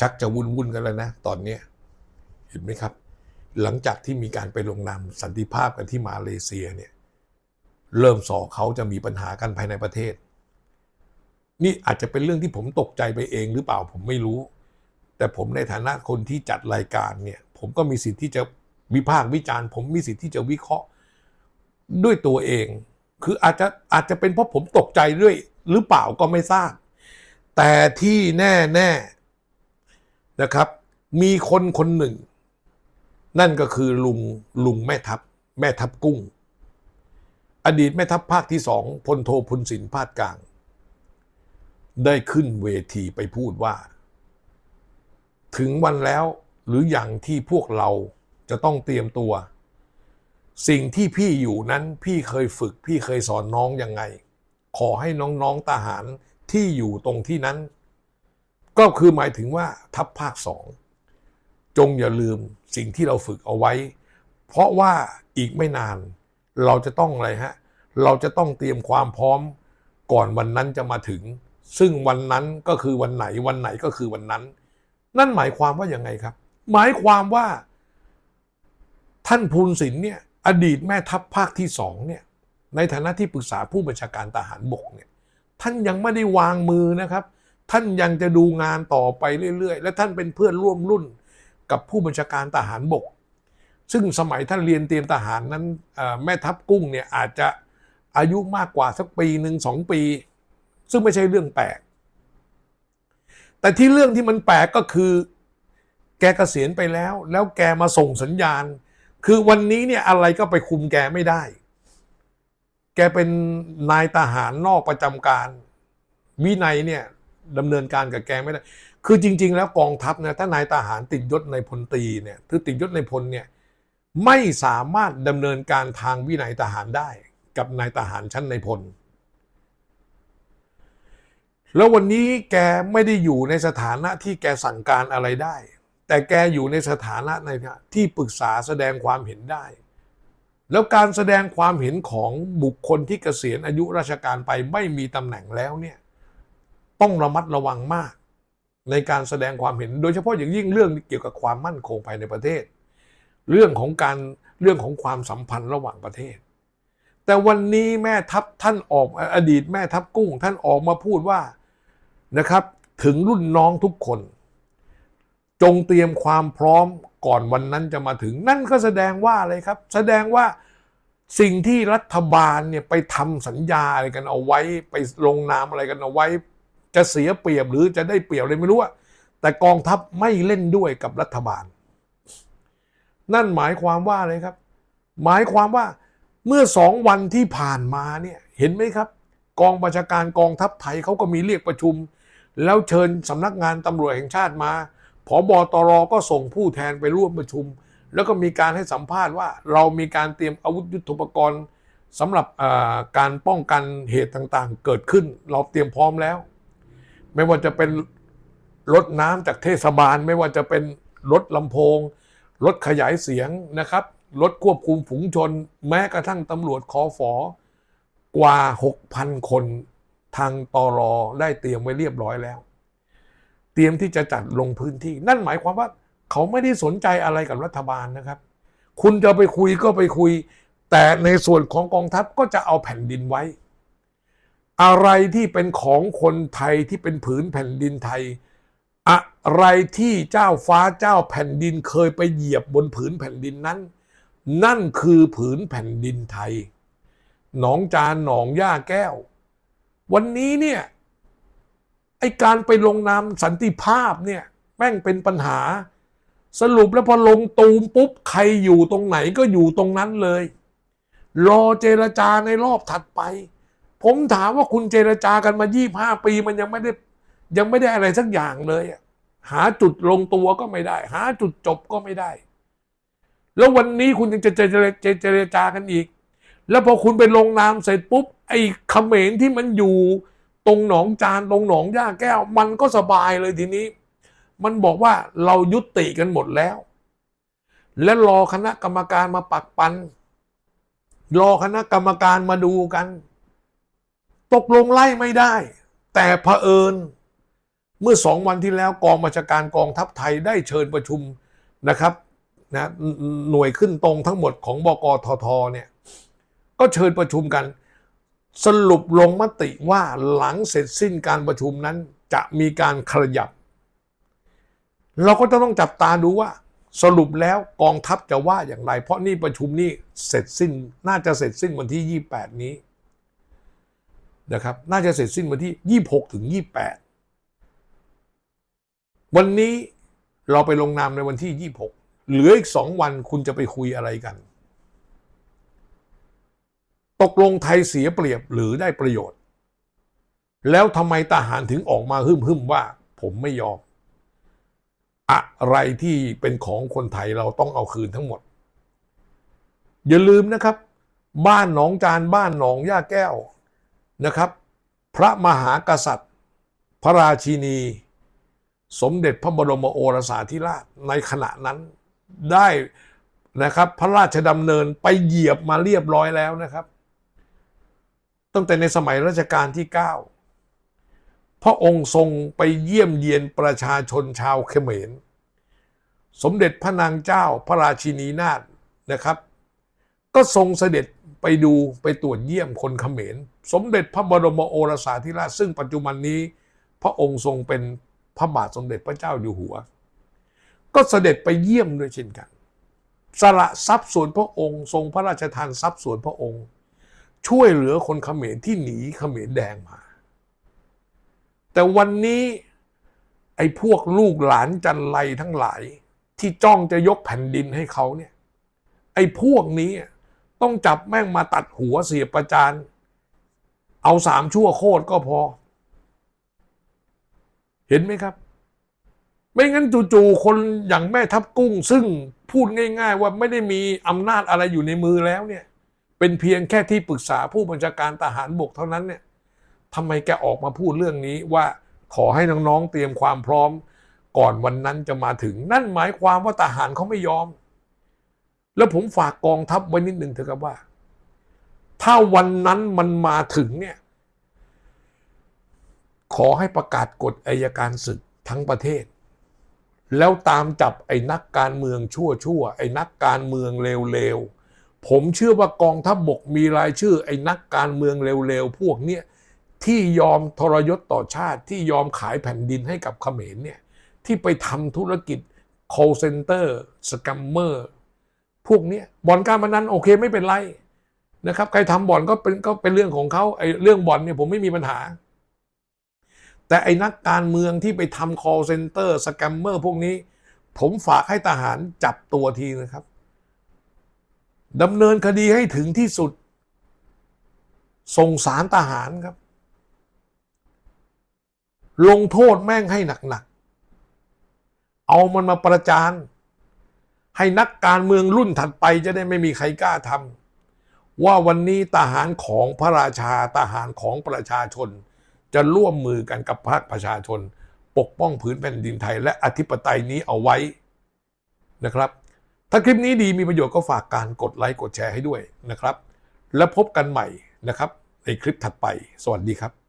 ชักจะวุ่นวุ่นๆกันแล้วนะ ตอนนี้เห็นไหมครับ หลังจากที่มีการไปลงนามสันติภาพกันที่มาเลเซียเนี่ยเริ่มสอเขาจะมีปัญหากันภายในประเทศ นี่อาจจะเป็นเรื่องที่ผมตกใจไปเองหรือเปล่าผมไม่รู้ แต่ผมในฐานะคนที่จัดรายการเนี่ย ผมก็มีสิทธิ์ที่จะวิพากษ์วิจารณ์ ผมมีสิทธิ์ที่จะวิเคราะห์ด้วยตัวเอง คืออาจจะอาจจะเป็นเพราะผมตกใจด้วยหรือเปล่าก็ไม่ทราบ แต่ที่แน่แน่ นะครับ มีคนคนหนึ่ง นั่นก็คือลุงลุงแม่ทัพ แม่ทัพกุ้ง อดีตแม่ทัพภาคที่สองพลโทพลสินพาดกลาง ได้ขึ้นเวทีไปพูดว่า ถึงวันแล้วหรืออย่างที่พวกเราจะต้องเตรียมตัว สิ่งที่พี่อยู่นั้นพี่เคยฝึก พี่เคยสอนน้องยังไง ขอให้น้องๆทหารที่อยู่ตรงที่นั้น ก็คือหมายถึงว่าทัพภาคสองจงอย่าลืมสิ่งที่เราฝึกเอาไว้ เพราะว่าอีกไม่นานเราจะต้องอะไรฮะ เราจะต้องเตรียมความพร้อมก่อนวันนั้นจะมาถึง ซึ่งวันนั้นก็คือวันไหนวันไหนก็คือวันนั้น นั่นหมายความว่าอย่างไงครับ หมายความว่า ท่านพูนศิลป์เนี่ยอดีตแม่ทัพภาคที่สองเนี่ยในฐานะที่ปรึกษาผู้บัญชาการทหารบกเนี่ยท่านยังไม่ได้วางมือนะครับ ท่านยังจะดูงานต่อไปเรื่อยๆ และท่านเป็นเพื่อนร่วมรุ่นกับผู้บัญชาการทหารบก ซึ่งสมัยท่านเรียนเตรียมทหารนั้นแม่ทัพกุ้งเนี่ยอาจจะอายุมากกว่าสักปีหนึ่งสองปี ซึ่งไม่ใช่เรื่องแปลก แต่ที่เรื่องที่มันแปลกก็คือ แกเกษียณไปแล้ว แล้วแกมาส่งสัญญาณ คือวันนี้เนี่ยอะไรก็ไปคุมแกไม่ได้ แกเป็นนายทหารนอกประจำการ วินัยเนี่ย ดำเนินการกับแกไม่ได้ คือจริง ๆ แล้วกองทัพเนี่ยถ้านายทหารติดยศในพลตรีเนี่ยคือติดยศในพลเนี่ยไม่สามารถดำเนินการทางวินัยทหารได้ กับนายทหารชั้นในพล แล้ววันนี้แกไม่ได้อยู่ในสถานะที่แกสั่งการอะไรได้ แต่แกอยู่ในสถานะในที่ปรึกษาแสดงความเห็นได้ แล้วการแสดงความเห็นของบุคคลที่เกษียณอายุราชการไปไม่มีตำแหน่งแล้วเนี่ย ต้องระมัดระวังมาก ในการแสดงความเห็น โดยเฉพาะอย่างยิ่งเรื่องเกี่ยวกับความมั่นคงภายในประเทศ เรื่องของการเรื่องของความสัมพันธ์ระหว่างประเทศ แต่วันนี้แม่ทัพท่านออกอดีตแม่ทัพกุ้ง ท่านออกมาพูดว่านะครับ ถึงรุ่นน้องทุกคน จงเตรียมความพร้อมก่อนวันนั้นจะมาถึง นั่นก็แสดงว่าอะไรครับ แสดงว่าสิ่งที่รัฐบาลเนี่ยไปทำสัญญาอะไรกันเอาไว้ ไปลงนามอะไรกันเอาไว้ จะเสียเปรียบหรือจะได้เปรียบอะไรไม่รู้อะแต่กองทัพไม่เล่นด้วยกับรัฐบาล นั่นหมายความว่าอะไรครับ หมายความว่าเมื่อสองวันที่ผ่านมาเนี่ยเห็นไหมครับ กองบัญชาการกองทัพไทยเขาก็มีเรียกประชุม แล้วเชิญสำนักงานตำรวจแห่งชาติมาผบตรก็ส่งผู้แทนไปร่วมประชุม แล้วก็มีการให้สัมภาษณ์ว่า เรามีการเตรียมอาวุธยุทโธปกรณ์สำหรับการป้องกันเหตุต่างๆ เกิดขึ้นเราเตรียมพร้อมแล้ว ไม่ว่าจะเป็นรถน้ำจากเทศบาล ไม่ว่าจะเป็นรถลำโพง รถขยายเสียงนะครับ รถควบคุมฝูงชน แม้กระทั่งตำรวจคอฝอกว่า 6,000 คนทางตอรอได้เตรียมไว้เรียบร้อยแล้ว เตรียมที่จะจัดลงพื้นที่ นั่นหมายความว่าเขาไม่ได้สนใจอะไรกับรัฐบาลนะครับ คุณจะไปคุยก็ไปคุย แต่ในส่วนของกองทัพก็จะเอาแผ่นดินไว้ อะไรที่เป็นของคนไทยที่เป็นผืนแผ่นดินไทย อะไรที่เจ้าฟ้าเจ้าแผ่นดินเคยไปเหยียบบนผืนแผ่นดินนั้น นั่นคือผืนแผ่นดินไทย หนองจานหนองย่าแก้ว วันนี้เนี่ยไอการไปลงนามสันติภาพเนี่ยแม่งเป็นปัญหา สรุปแล้วพอลงตูมปุ๊บใครอยู่ตรงไหนก็อยู่ตรงนั้นเลย รอเจรจาในรอบถัดไป ผมถามว่าคุณเจรจากันมา25ปี มันยังไม่ได้ยังไม่ได้อะไรสักอย่างเลยหาจุดลงตัวก็ไม่ได้ หาจุดจบก็ไม่ได้ แล้ววันนี้คุณยังจะเจรจเจรจากันอีก แล้วพอคุณไปลงนามเสร็จปุ๊บไอ้เขมรที่มันอยู่ตรงหนองจานตรงหนองย่าแก้ว มันก็สบายเลยทีนี้ มันบอกว่าเรายุติกันหมดแล้ว และรอคณะกรรมการมาปักปัน รอคณะกรรมการมาดูกัน ตกลงไล่ไม่ได้ แต่เผอิญ เมื่อสองวันที่แล้วกองบัญชาการกองทัพไทยได้เชิญประชุมนะครับนะหน่วยขึ้นตรงทั้งหมดของบกททเนี่ยก็เชิญประชุมกัน สรุปลงมติว่าหลังเสร็จสิ้นการประชุมนั้นจะมีการขยับ เราก็จะต้องจับตาดูว่า สรุปแล้วกองทัพจะว่าอย่างไร เพราะนี่ประชุมนี้เสร็จสิ้นน่าจะเสร็จสิ้นวันที่ 28 นี้ นะครับน่าจะเสร็จสิ้นวันที่ 26 ถึง 28 วันนี้เราไปลงนามในวันที่ 26 เหลืออีกสองวันคุณจะไปคุยอะไรกัน ตกลงไทยเสียเปรียบหรือได้ประโยชน์ แล้วทำไมทหารถึงออกมาฮึ่มๆว่า ผมไม่ยอม อะไรที่เป็นของคนไทยเราต้องเอาคืนทั้งหมด อย่าลืมนะครับ บ้านหนองจานบ้านหนองย่าแก้ว นะครับ พระมหากษัตริย์ พระราชินี สมเด็จพระบรมโอรสาธิราชในขณะนั้นได้นะครับ พระราชดำเนินไปเหยียบมาเรียบร้อยแล้วนะครับ ตั้งแต่ในสมัยรัชกาลที่ 9 พระองค์ทรงไปเยี่ยมเยียนประชาชนชาวเขมร สมเด็จพระนางเจ้าพระราชินีนาถนะครับ ก็ทรงเสด็จไปดูไปตรวจเยี่ยมคนเขมร สมเด็จพระบรมโอรสาธิราชซึ่งปัจจุบันนี้ พระองค์ทรงเป็นพระบาทสมเด็จพระเจ้าอยู่หัว ก็เสด็จไปเยี่ยมด้วยเช่นกัน สละทรัพย์ส่วนพระองค์ ทรงพระราชทานทรัพย์ส่วนพระองค์ ช่วยเหลือคนเขมรที่หนีเขมรแดงมา แต่วันนี้ไอ้พวกลูกหลานจันไรทั้งหลาย ที่จ้องจะยกแผ่นดินให้เขาเนี่ยไอ้พวกนี้ ต้องจับแม่งมาตัดหัวเสียประจานเอาสามชั่วโคตรก็พอ เห็นไหมครับ ไม่งั้นจู่ๆคนอย่างแม่ทัพกุ้ง ซึ่งพูดง่าย ๆ ว่าไม่ได้มีอำนาจอะไรอยู่ในมือแล้วเนี่ย เป็นเพียงแค่ที่ปรึกษาผู้บัญชาการทหารบกเท่านั้นเนี่ยทำไมแกออกมาพูดเรื่องนี้ว่าขอให้น้องๆเตรียมความพร้อม ก่อนวันนั้นจะมาถึงนั่นหมายความว่าทหารเขาไม่ยอม แล้วผมฝากกองทัพไว้นิดหนึ่งเถอะครับว่า ถ้าวันนั้นมันมาถึงเนี่ย ขอให้ประกาศกฎอายการศึกทั้งประเทศ แล้วตามจับไอ้นักการเมืองชั่วชั่วไอ้นักการเมืองเลวๆผมเชื่อว่ากองทัพบบกมีรายชื่อ ไอ้นักการเมืองเลวๆพวกเนี้ยที่ยอมทรยศต่อชาติที่ยอมขายแผ่นดินให้กับเขมรเนี่ยที่ไปทำธุรกิจ call center สกัมเมอร์ พวกนี้บ่อนการพนันโอเคไม่เป็นไรนะครับ ใครทำบ่อนก็เป็นก็เป็นเรื่องของเขาไอ้เรื่องบ่อนเนี่ยผมไม่มีปัญหา แต่ไอ้นักการเมืองที่ไปทำ call center สแกมเมอร์พวกนี้ ผมฝากให้ทหารจับตัวทีนะครับดำเนินคดีให้ถึงที่สุด ส่งสารทหารครับ ลงโทษแม่งให้หนักๆ เอามันมาประจาน ให้นักการเมืองรุ่นถัดไปจะได้ไม่มีใครกล้าทำว่าวันนี้ทหารของพระราชาทหารของประชาชน จะร่วมมือกันกับภาคประชาชน ปกป้องผืนแผ่นดินไทย และอธิปไตยนี้เอาไว้นะครับ ถ้าคลิปนี้ดีมีประโยชน์ก็ฝากการกดไลค์กดแชร์ให้ด้วยนะครับ แล้วพบกันใหม่นะครับ ในคลิปถัดไป สวัสดีครับ